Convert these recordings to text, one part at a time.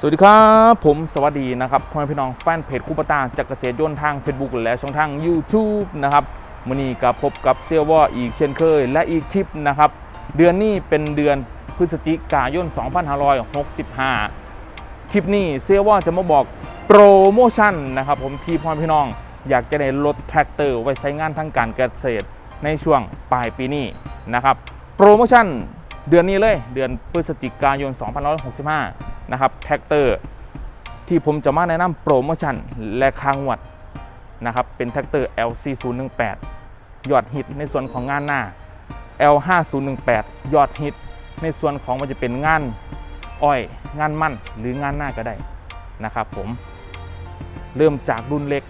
สวัสดีครับ ผมสวัสดีนะครับพ่อแม่พี่น้องแฟนเพจคูปตาจากเกษตรยนต์ทาง Facebook และช่องทาง YouTube นะครับมื่อนี้ก็พบกับเซียวว่าอีกเช่นเคย และอีกคลิปนะครับ เดือนนี้เป็นเดือนพฤศจิกายน 2565 คลิปนี้เซียว่าจะมาบอกโปรโมชั่นนะครับผมที่พ่อแม่พี่น้องอยากจะได้รถแทรกเตอร์ไว้ใช้งานทางการเกษตรในช่วงปลายปีนี้นะครับโปรโมชั่นเดือนนี้เลยเดือนพฤศจิกายน 2565 นะครับแท็กเตอร์ที่ผมจะมาแนะนำโปรโมชั่นและค้างวัดนะครับเป็นแท็กเตอร์ LC018 ยอดฮิตในส่วนของงานหน้า L5018 ยอดฮิตในส่วนของมันจะเป็นงานอ้อยงานมั่นหรืองานหน้าก็ได้นะครับผมเริ่มจากรุ่นเล็ก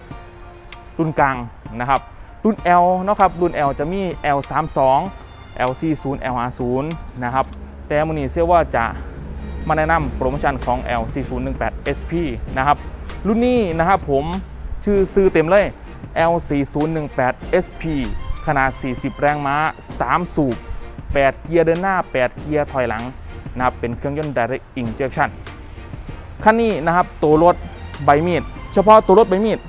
รุ่นกลางนะครับรุ่น L นะครับรุ่น L จะมี L32 LC0 LR0 นะครับแต่มันนี้เชื่อว่าจะ มาแนะนำโปรโมชั่นของ L4018 SP นะครับรุ่นนี้นะครับผมชื่อซื้อเต็มเลย L4018 SP ขนาด 40 แรงม้า 3 สูบ 8 เกียร์เดินหน้า 8 เกียร์ถอยหลังนะครับเป็นเครื่องยนต์ Direct Injection คันนี้นะครับตัวรถใบมีด เฉพาะตัวรถใบมีด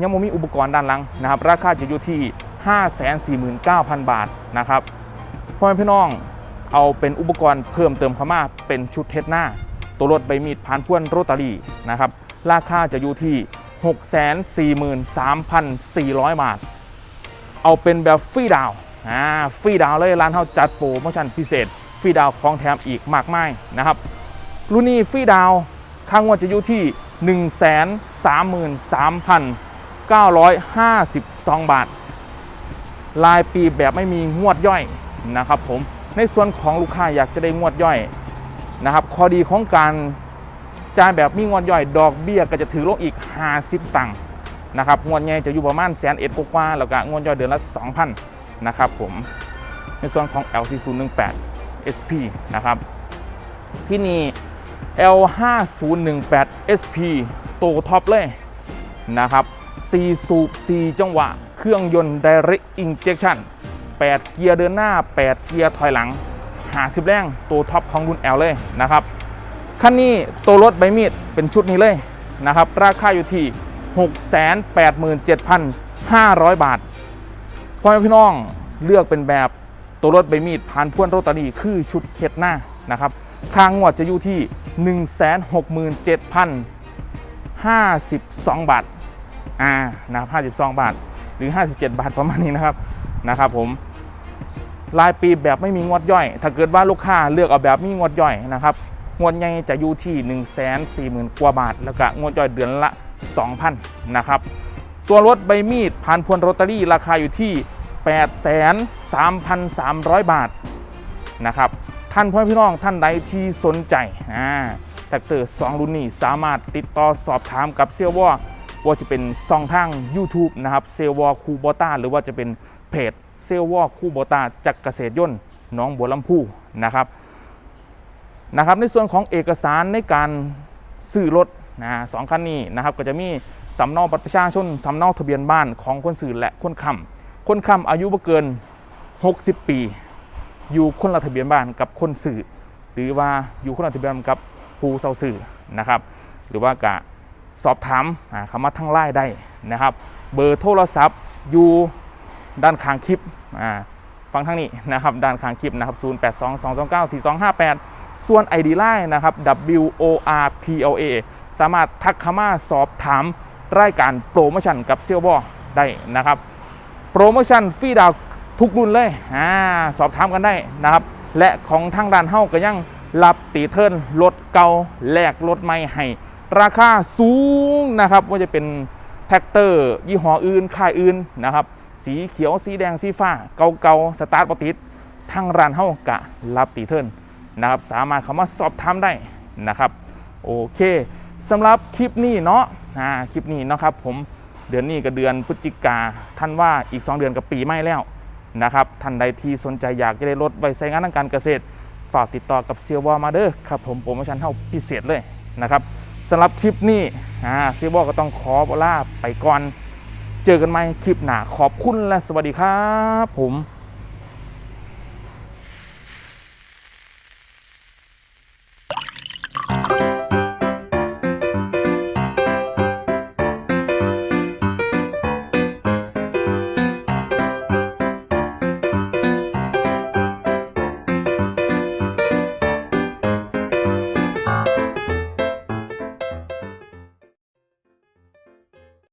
ยังไม่มีอุปกรณ์ด้านหลังนะครับ ราคาจะอยู่ที่ 549,000 บาทนะครับพ่อแม่พี่น้อง เอาเป็นอุปกรณ์เพิ่มเติมเข้ามาเป็นชุดเทสหน้า ตัวรถใบมีดผ่านพ่วนโรตารีนะครับราคาจะอยู่ที่ 643,400 บาท เอาเป็นแบบฟรีดาวอ่าฟรีดาวเลยร้านเขาจัดโปรโมชั่นพิเศษฟรีดาวของแถมอีกมากมายนะครับรุ่นนี้ฟรีดาวค่างวดจะอยู่ที่ 133,952 บาท รายปีแบบไม่มีงวดย่อยนะครับผม ในส่วนของลูกค้าอยากจะได้งวดย่อยนะครับข้อดีของการจ่ายแบบมีงวดย่อย ดอกเบี้ยก็จะถือลงอีก 50 สตางค์นะครับงวดใหญ่จะอยู่ประมาณแสนเอ็ดกว่าแล้วก็งวดย่อยเดือนละ 2,000นะครับผมในส่วนของ LC018 SP นะครับที่นี่ L5018 SP โตท็อปเลยนะครับ4สูบ4จังหวะ เครื่องยนต์ Direct Injection 8 เกียร์เดินหน้า 8 เกียร์ถอยหลัง 50 แรงตัวท็อปของรุ่น L เลยนะครับคันนี้ตัวรถใบมีดเป็นชุดนี้เลยนะครับราคาอยู่ที่ 687,500 บาทพ่อแม่พี่น้องเลือกเป็นแบบตัวรถใบมีดผ่านพ่วนโรตารีคือชุดเห็ดหน้านะครับค่างวดจะอยู่ที่ 167,052 บาทอ่านะครับ52 บาทหรือ 57 บาทประมาณนี้นะครับนะครับผม รายปีแบบไม่มีงวดย่อย ถ้าเกิดว่าลูกค้าเลือกเอาแบบมีงวดย่อยนะครับงวดใหญ่จะอยู่ที่ 1 4 0 0 0 0กว่าบาท แล้วก็งวดย่อยเดือนละ 2,000นะครับตัวรถใบมีดผ่านพวนโรตารี่ราคาอยู่ที่ 83,300 บาทนะครับท่านพ่อพี่น้องท่านใดที่สนใจอ่าแท็กเตอร์2รุ่นนี้สามารถติดต่อสอบถามกับเซียวว่าว่าจะเป็นซองทาง YouTube นะครับเซลวอคูโบต้าหรือว่าจะเป็นเพจ เซลวอคูโบตาจากเกษตรยนน้องบัวลำพูนะครับนะครับ ในส่วนของเอกสารในการซื้อรถนะสองคันนี้นะครับก็จะมีสำเนาบัตรประชาชนสำเนาทะเบียนบ้านของคนซื้อและคนค้ำคนค้ำอายุบ่เกิน 60 ปี อยู่คนละทะเบียนบ้านกับคนสื่อหรือว่าอยู่คนละทะเบียนกับผู้เซาสื่อนะครับหรือว่ากะสอบถามคำว่าทั้งไล่ได้นะครับ เบอร์โทรศัพท์อยู่ ด้านข้างคลิปอ่าฟังทั้งนี้นะครับด้านข้างคลิปนะครับ 0822294258 ส่วน ID Line นะครับ W O R P L A สามารถทักเข้ามาสอบถามรายการโปรโมชั่นกับเซียวบอได้นะครับ โปรโมชั่นฟรีดาวทุกรุ่นเลยอ่าสอบถามกันได้นะครับ และของทางด้านเฮ้าก็ยังรับตีเทิร์นรถเก่าแลกรถใหม่ให้ราคาสูงนะครับว่าจะเป็นแท็กเตอร์ ยี่ห้ออื่นค่ายอื่นนะครับ สีเขียวสีแดงสีฟ้าเก่าๆสตาร์ทปติดทางร้านเฮ้ากะรับตีเทิร์นนะครับสามารถเข้ามาสอบถามได้นะครับโอเคสำหรับคลิปนี้เนาะอ่าคลิปนี้นะครับผมเดือนนี้กับเดือนพฤศจิกาท่านว่าอีก 2 เดือนกับปีไม่แล้วนะครับท่านใดที่สนใจอยากจะได้รถไว้ใช้งานทางการเกษตร ฝากติดต่อกับเซียววอมาเดอร์ครับผมโปรโมชั่นเท่าพิเศษเลยนะครับสำหรับคลิปนี้เซียววอก็ต้องขอลาไปก่อน เจอกันใหม่คลิปหน้าขอบคุณและสวัสดีครับผม